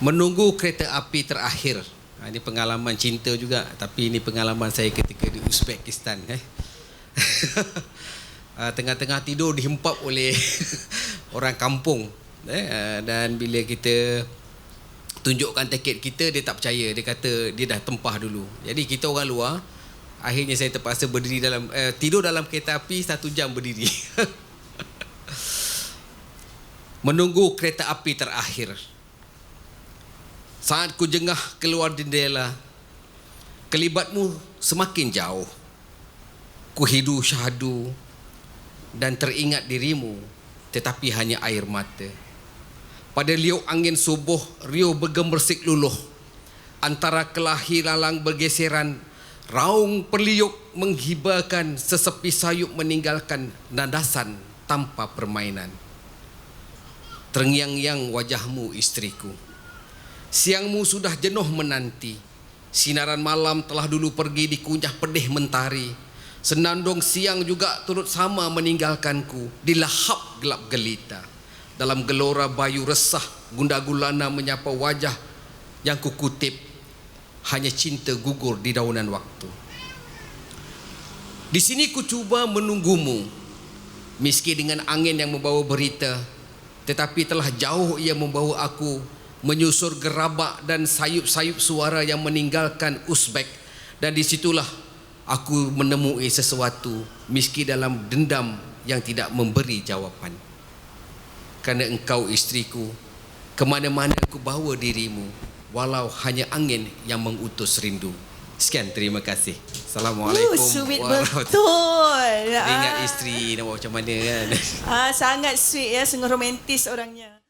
menunggu kereta api terakhir. Ha, ini pengalaman cinta juga, tapi ini pengalaman saya ketika di Uzbekistan. Eh. Ah, tengah-tengah tidur dihempap oleh orang kampung. Eh, ah, dan bila kita tunjukkan tiket kita, dia tak percaya. Dia kata dia dah tempah dulu. Jadi kita orang luar, akhirnya saya terpaksa berdiri dalam eh, tidur dalam kereta api satu jam berdiri. menunggu kereta api terakhir. Saat ku jengah keluar jendela, kelibatmu semakin jauh. Ku hidu syahadu dan teringat dirimu, tetapi hanya air mata. Pada liuk angin subuh, riuh bergemersik luluh. Antara kelahi lalang bergeseran, raung perliuk menghibarkan sesepi sayup meninggalkan nadasan tanpa permainan. Terngiang-yang wajahmu istriku. Siangmu sudah jenuh menanti. Sinaran malam telah dulu pergi dikunyah pedih mentari. Senandung siang juga turut sama meninggalkanku. Dilahap gelap gelita. Dalam gelora bayu resah, gunda gulana menyapa wajah yang kukutip. Hanya cinta gugur di daunan waktu. Di sini ku cuba menunggumu. Meski dengan angin yang membawa berita, tetapi telah jauh ia membawa aku menyusur gerabak dan sayup-sayup suara yang meninggalkan Uzbek dan disitulah aku menemui sesuatu meski dalam dendam yang tidak memberi jawapan kerana engkau istriku ke mana-mana aku bawa dirimu walau hanya angin yang mengutus rindu sekian terima kasih Assalamualaikum Uh, sweet betul. Dia ingat Ah. isteri nak buat macam mana kan Ah, sangat sweet ya, sungguh romantis orangnya.